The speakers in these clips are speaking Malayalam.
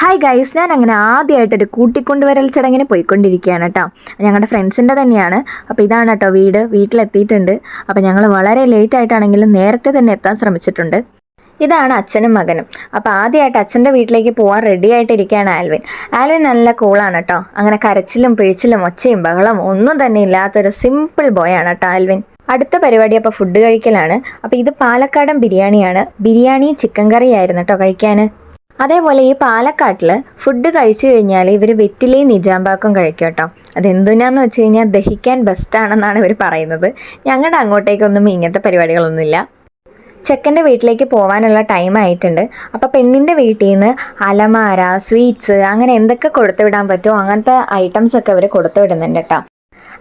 ഹായ് ഗൈസ് ഞാൻ അങ്ങനെ ആദ്യമായിട്ടൊരു കൂട്ടിക്കൊണ്ടുവരൽ ചടങ്ങിന് പോയിക്കൊണ്ടിരിക്കുകയാണ് കേട്ടോ ഞങ്ങളുടെ ഫ്രണ്ട്സിന്റെ തന്നെയാണ്. അപ്പോൾ ഇതാണ് കേട്ടോ വീട്. വീട്ടിലെത്തിയിട്ടുണ്ട്. അപ്പോൾ ഞങ്ങൾ വളരെ ലേറ്റ് ആയിട്ടാണെങ്കിലും നേരത്തെ തന്നെ എത്താൻ ശ്രമിച്ചിട്ടുണ്ട്. ഇതാണ് അച്ഛനും മകനും. അപ്പോൾ ആദ്യമായിട്ട് അച്ഛന്റെ വീട്ടിലേക്ക് പോകാൻ റെഡി ആയിട്ടിരിക്കുകയാണ് ആൽവിൻ. ആൽവിൻ നല്ല കൂളാണ് കേട്ടോ അങ്ങനെ കരച്ചിലും പിഴിച്ചിലും ഒച്ചയും ബഹളം ഒന്നും തന്നെ ഇല്ലാത്തൊരു സിമ്പിൾ ബോയാണ് കേട്ടോ ആൽവിൻ. അടുത്ത പരിപാടി അപ്പോൾ ഫുഡ് കഴിക്കലാണ്. അപ്പോൾ ഇത് പാലക്കാടൻ ബിരിയാണിയാണ്. ബിരിയാണി ചിക്കൻ കറിയായിരുന്നു കേട്ടോ കഴിക്കാൻ അതേപോലെ ഈ പാലക്കാട്ടിൽ ഫുഡ് കഴിച്ചു കഴിഞ്ഞാൽ ഇവർ വെറ്റിലയും നിജാമ്പാക്കും കഴിക്കും കേട്ടോ അതെന്തിനാന്ന് വെച്ച് കഴിഞ്ഞാൽ ദഹിക്കാൻ ബെസ്റ്റാണെന്നാണ് ഇവർ പറയുന്നത്. ഞങ്ങളുടെ അങ്ങോട്ടേക്കൊന്നും ഇങ്ങനത്തെ പരിപാടികളൊന്നുമില്ല. ചെക്കന്റെ വീട്ടിലേക്ക് പോകാനുള്ള ടൈം ആയിട്ടുണ്ട്. അപ്പോൾ പെണ്ണിന്റെ വീട്ടിൽ നിന്ന് അലമാര സ്വീറ്റ്സ് അങ്ങനെ എന്തൊക്കെ കൊടുത്തു വിടാൻ പറ്റുമോ അങ്ങനത്തെ ഐറ്റംസ് ഒക്കെ അവർ കൊടുത്തു വിടുന്നുണ്ട് കേട്ടോ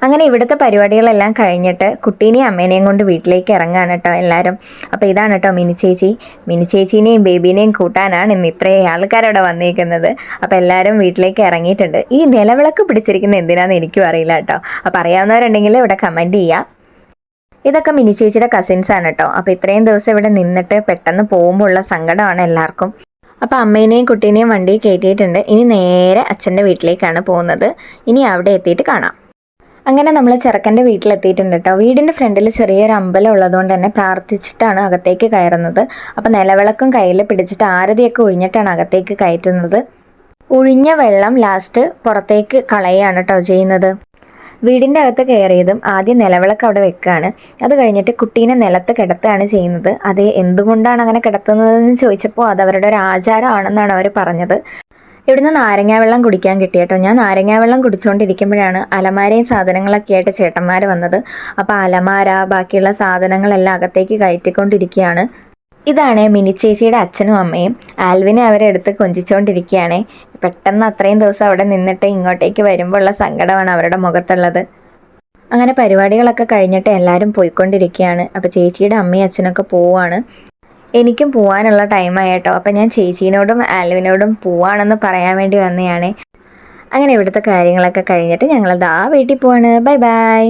അങ്ങനെ ഇവിടുത്തെ പരിപാടികളെല്ലാം കഴിഞ്ഞിട്ട് കുട്ടീനെയും അമ്മേനെയും കൊണ്ട് വീട്ടിലേക്ക് ഇറങ്ങാണ് കേട്ടോ എല്ലാവരും അപ്പോൾ ഇതാണ് കേട്ടോ മിനി ചേച്ചി. മിനി ചേച്ചീനെയും ബേബീനെയും കൂട്ടാനാണ് ഇന്ന് ഇത്രയും ആൾക്കാരവിടെ വന്നിരിക്കുന്നത് അപ്പോൾ എല്ലാവരും വീട്ടിലേക്ക് ഇറങ്ങിയിട്ടുണ്ട്. ഈ നിലവിളക്ക് പിടിച്ചിരിക്കുന്ന എന്തിനാണെന്ന് എനിക്കും അറിയില്ല കേട്ടോ അപ്പോൾ അറിയാവുന്നവരുണ്ടെങ്കിൽ ഇവിടെ കമന്റ് ചെയ്യാം. ഇതൊക്കെ മിനി ചേച്ചിയുടെ കസിൻസ് ആണ് കേട്ടോ അപ്പോൾ ഇത്രയും ദിവസം ഇവിടെ നിന്നിട്ട് പെട്ടെന്ന് പോകുമ്പോൾ ഉള്ള സങ്കടമാണ് എല്ലാവർക്കും. അപ്പോൾ അമ്മേനെയും കുട്ടീനെയും വണ്ടി കയറ്റിയിട്ടുണ്ട്. ഇനി നേരെ അച്ഛന്റെ വീട്ടിലേക്കാണ് പോകുന്നത്. ഇനി അവിടെ എത്തിയിട്ട് കാണാം. അങ്ങനെ നമ്മൾ ചെറുക്കന്റെ വീട്ടിലെത്തിയിട്ടുണ്ട് കേട്ടോ. വീടിന്റെ ഫ്രണ്ടിൽ ചെറിയൊരു അമ്പലം ഉള്ളതുകൊണ്ട് തന്നെ പ്രാർത്ഥിച്ചിട്ടാണ് അകത്തേക്ക് കയറുന്നത്. അപ്പോൾ നിലവിളക്കും കയ്യിൽ പിടിച്ചിട്ട് ആരതിയൊക്കെ ഒഴിഞ്ഞിട്ടാണ് അകത്തേക്ക് കയറ്റുന്നത്. ഒഴിഞ്ഞ വെള്ളം ലാസ്റ്റ് പുറത്തേക്ക് കളയാണ് കേട്ടോ ചെയ്യുന്നത്. വീടിന്റെ അകത്ത് കയറിയതും ആദ്യം നിലവിളക്ക് അവിടെ വെക്കുകയാണ് അത് കഴിഞ്ഞിട്ട് കുട്ടീനെ നിലത്ത് കിടത്തുകയാണ് ചെയ്യുന്നത്. അത് എന്തുകൊണ്ടാണ് അങ്ങനെ കിടത്തുന്നതെന്ന് ചോദിച്ചപ്പോൾ അത് അവരുടെ ഒരു ആചാരമാണെന്നാണ് അവർ പറഞ്ഞത്. ഇവിടുന്ന് നാരങ്ങാവെള്ളം കുടിക്കാൻ കിട്ടി കേട്ടോ. ഞാൻ നാരങ്ങാവെള്ളം കുടിച്ചുകൊണ്ടിരിക്കുമ്പോഴാണ് അലമാരയും സാധനങ്ങളൊക്കെ ആയിട്ട് ചേട്ടന്മാർ വന്നത്. അപ്പോൾ അലമാര ബാക്കിയുള്ള സാധനങ്ങളെല്ലാം അകത്തേക്ക് കയറ്റിക്കൊണ്ടിരിക്കുകയാണ്. ഇതാണ് മിനി ചേച്ചിയുടെ അച്ഛനും അമ്മയും. ആൽവിനെ അവരെ എടുത്ത് കൊഞ്ചിച്ചുകൊണ്ടിരിക്കുകയാണ് പെട്ടെന്ന് അത്രയും ദിവസം അവിടെ നിന്നിട്ട് ഇങ്ങോട്ടേക്ക് വരുമ്പോൾ ഉള്ള സങ്കടമാണ് അവരുടെ മുഖത്തുള്ളത്. അങ്ങനെ പരിപാടികളൊക്കെ കഴിഞ്ഞിട്ട് എല്ലാവരും പോയിക്കൊണ്ടിരിക്കുകയാണ്. അപ്പോൾ ചേച്ചിയുടെ അമ്മയും അച്ഛനൊക്കെ പോവുകയാണ്. എനിക്കും പോകാനുള്ള ടൈമായി കേട്ടോ അപ്പം ഞാൻ ചേച്ചീനോടും ആലുവിനോടും പോവാണെന്ന് പറയാൻ വേണ്ടി വന്നതാണ് അങ്ങനെ ഇവിടുത്തെ കാര്യങ്ങളൊക്കെ കഴിഞ്ഞിട്ട് ഞങ്ങളത് ആ വീട്ടിൽ പോവാണ്. Bye bye.